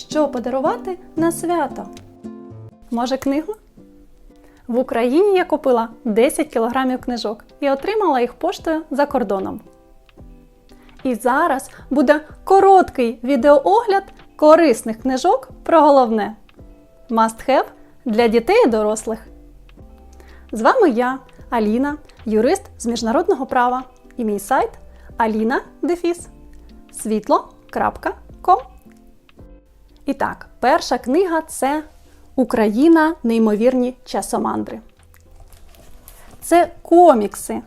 що подарувати на свято. Може, книгу? В Україні я купила 10 кілограмів книжок і отримала їх поштою за кордоном. І зараз буде короткий відеоогляд корисних книжок про головне Must have для дітей і дорослих. З вами я, Аліна, юрист з міжнародного права, і мій сайт Аліна Дефіс світло.ком. І так, перша книга це Україна неймовірні часомандри. Це комікси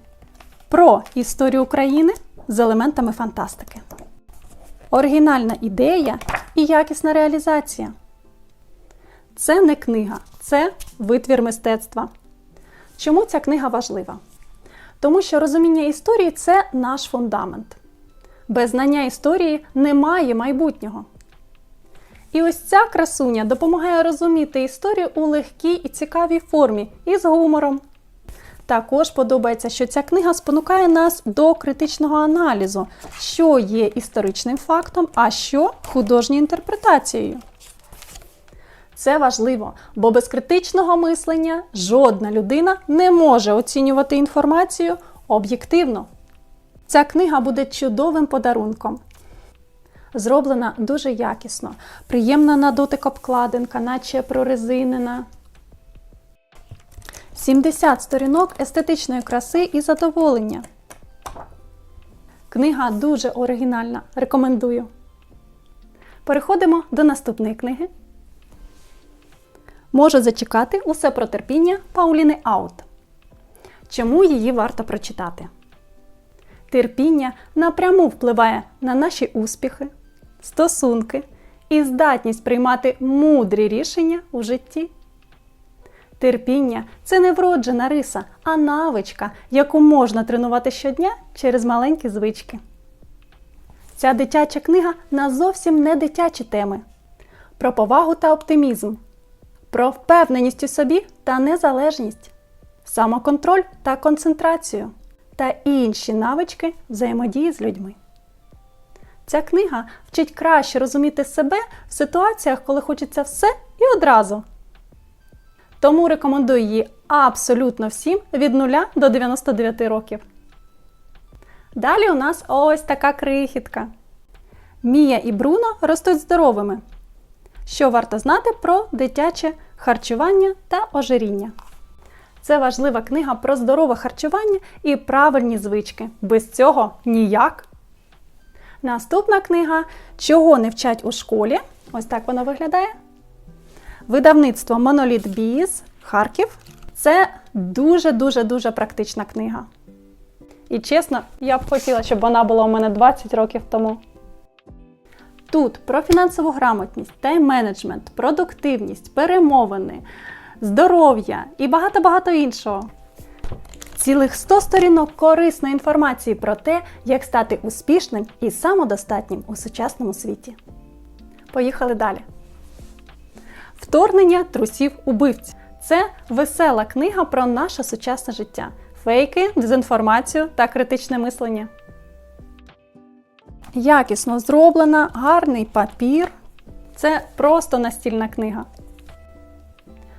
про історію України з елементами фантастики. Оригінальна ідея і якісна реалізація. Це не книга, це витвір мистецтва. Чому ця книга важлива? Тому що розуміння історії це наш фундамент. Без знання історії немає майбутнього. І ось ця красуня допомагає розуміти історію у легкій і цікавій формі і з гумором. Також подобається, що ця книга спонукає нас до критичного аналізу, що є історичним фактом, а що художньою інтерпретацією. Це важливо, бо без критичного мислення жодна людина не може оцінювати інформацію об'єктивно. Ця книга буде чудовим подарунком. Зроблена дуже якісно, приємна на дотик обкладинка, наче прорезинена. 70 сторінок естетичної краси і задоволення. Книга дуже оригінальна. Рекомендую. Переходимо до наступної книги. Можу зачекати усе про терпіння Пауліни Аут. Чому її варто прочитати? Терпіння напряму впливає на наші успіхи, стосунки і здатність приймати мудрі рішення у житті. Терпіння це не вроджена риса, а навичка, яку можна тренувати щодня через маленькі звички. Ця дитяча книга на зовсім не дитячі теми про повагу та оптимізм, про впевненість у собі та незалежність, самоконтроль та концентрацію та інші навички взаємодії з людьми. Ця книга вчить краще розуміти себе в ситуаціях, коли хочеться все і одразу. Тому рекомендую її абсолютно всім від 0 до 99 років. Далі у нас ось така крихітка. Мія і Бруно ростуть здоровими. Що варто знати про дитяче харчування та ожиріння? Це важлива книга про здорове харчування і правильні звички. Без цього ніяк. Наступна книга Чого не вчать у школі. Ось так вона виглядає. Видавництво Моноліт Біз Харків. Це дуже-дуже дуже практична книга. І чесно, я б хотіла, щоб вона була у мене 20 років тому. Тут про фінансову грамотність, тайм-менеджмент, продуктивність, перемовини, здоров'я і багато-багато іншого. Цілих 100 сторінок корисної інформації про те, як стати успішним і самодостатнім у сучасному світі. Поїхали далі. Вторгнення трусів убивць. Це весела книга про наше сучасне життя, фейки, дезінформацію та критичне мислення. Якісно зроблена, гарний папір. Це просто настільна книга.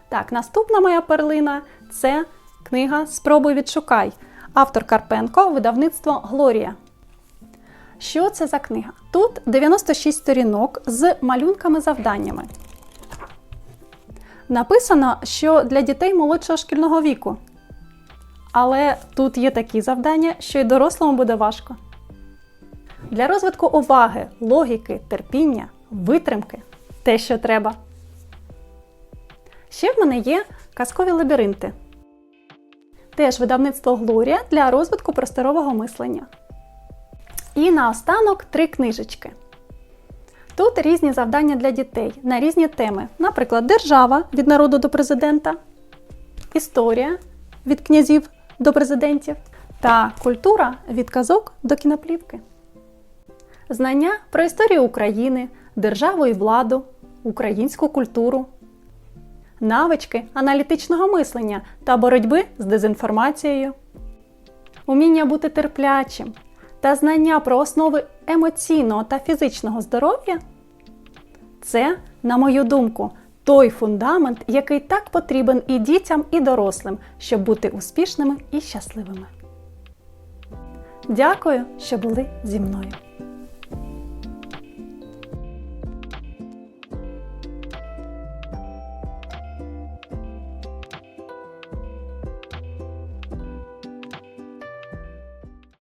Так, наступна моя перлина це книга Спробуй відшукай. Автор Карпенко, видавництво Глорія. Що це за книга? Тут 96 сторінок з малюнками-завданнями. Написано, що для дітей молодшого шкільного віку. Але тут є такі завдання, що й дорослому буде важко. Для розвитку уваги, логіки, терпіння, витримки те, що треба. Ще в мене є казкові лабіринти. Теж видавництво Глорія для розвитку просторового мислення. І наостанок три книжечки. Тут різні завдання для дітей на різні теми. Наприклад, держава від народу до президента, історія від князів до президентів та культура від казок до кіноплівки. Знання про історію України, державу і владу, українську культуру, навички аналітичного мислення та боротьби з дезінформацією, уміння бути терплячим та знання про основи емоційного та фізичного здоров'я Це, на мою думку, той фундамент, який так потрібен і дітям, і дорослим, щоб бути успішними і щасливими. Дякую, що були зі мною.